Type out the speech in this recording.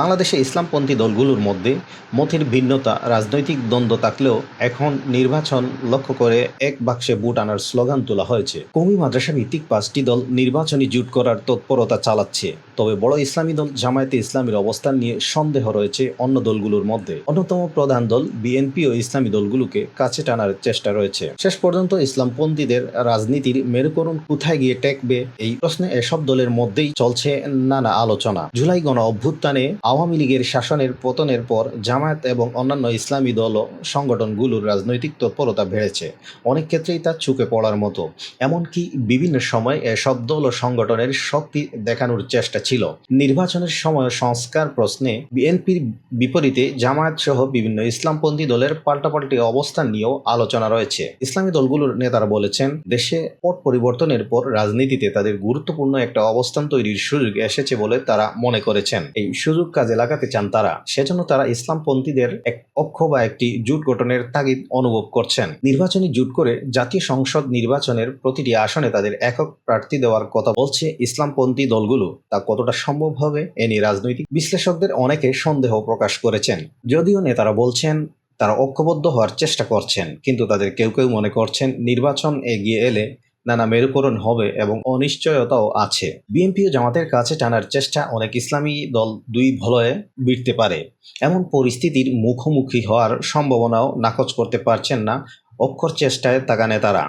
বাংলাদেশে ইসলামপন্থী দলগুলোর মধ্যে মতের ভিন্নতা, রাজনৈতিক দ্বন্দ্ব থাকলেও এখন নির্বাচন লক্ষ্য করে এক বাক্সে ভোট আনার স্লোগান তোলা হয়েছে। কমি মাদ্রাসা ভিত্তিক পাঁচটি দল নির্বাচনী জুট করার তৎপরতা চালাচ্ছে। তবে বড় ইসলামী দল জামায়াতে ইসলামীর অবস্থান নিয়ে সন্দেহ রয়েছে অন্য দলগুলোর মধ্যে। অন্যতম প্রধান দল বিএনপি ও ইসলামী দলগুলোকে কাছে টানার চেষ্টা রয়েছে। শেষ পর্যন্ত ইসলামপন্থীদের রাজনীতির মেরুকরণ কোথায় গিয়ে টেকবে এই প্রশ্নে এসব দলের মধ্যেই চলছে নানা আলোচনা। জুলাই গণ অভ্যুত্থানে আওয়ামী লীগের শাসনের পতনের পর জামায়াত এবং অন্যান্য ইসলামী দল সংগঠনগুলোর রাজনৈতিক তৎপরতা বেড়েছে। অনেক ক্ষেত্রেই তা চুকে পড়ার মতো। এমনকি বিভিন্ন সময় এসব দল সংগঠনের শক্তি দেখানোর চেষ্টা ছিল। নির্বাচনের সময় সংস্কার প্রশ্নে বিএনপির বিপরীতে জামায়াত সহ বিভিন্ন ইসলামপন্থী দলের পাল্টাপাল্টি অবস্থান নিয়েও আলোচনা রয়েছে। ইসলামী দলগুলোর নেতারা বলেছেন, দেশে পট পরিবর্তনের পর রাজনীতিতে তাদের গুরুত্বপূর্ণ একটা অবস্থান তৈরির সুযোগ এসেছে বলে তারা মনে করেছেন। এই সুযোগ কাজে লাগাতে চান তারা, সেজন্য তারা ইসলামপন্থীদের এক অক্ষ বা একটি জোট গঠনের তাগিদ অনুভব করছেন। নির্বাচনী জোট করে জাতীয় সংসদ নির্বাচনের প্রতিটি আসনে তাদের একক প্রার্থী দেওয়ার কথা বলছে ইসলামপন্থী দলগুলো। তা কতটা সম্ভব হবে, এ নিয়ে রাজনৈতিক বিশ্লেষকদের অনেকে সন্দেহ প্রকাশ করেছেন। যদিও নেতারা বলছেন, তারা ঐক্যবদ্ধ হওয়ার চেষ্টা করছেন, কিন্তু তাদের কেউ কেউ মনে করছেন, নির্বাচন এগিয়ে এলে নানা মেরুকরণ হবে এবং অনিশ্চয়তাও আছে। বিএনপি ও জামাতের কাছে টানার চেষ্টা অনেক ইসলামী দল দুই ভলয়ে বিড়তে পারে। এমন পরিস্থিতির মুখোমুখি হওয়ার সম্ভাবনাও নাকচ করতে পারছেন না অক্ষর চেষ্টায় তাকা নেতারা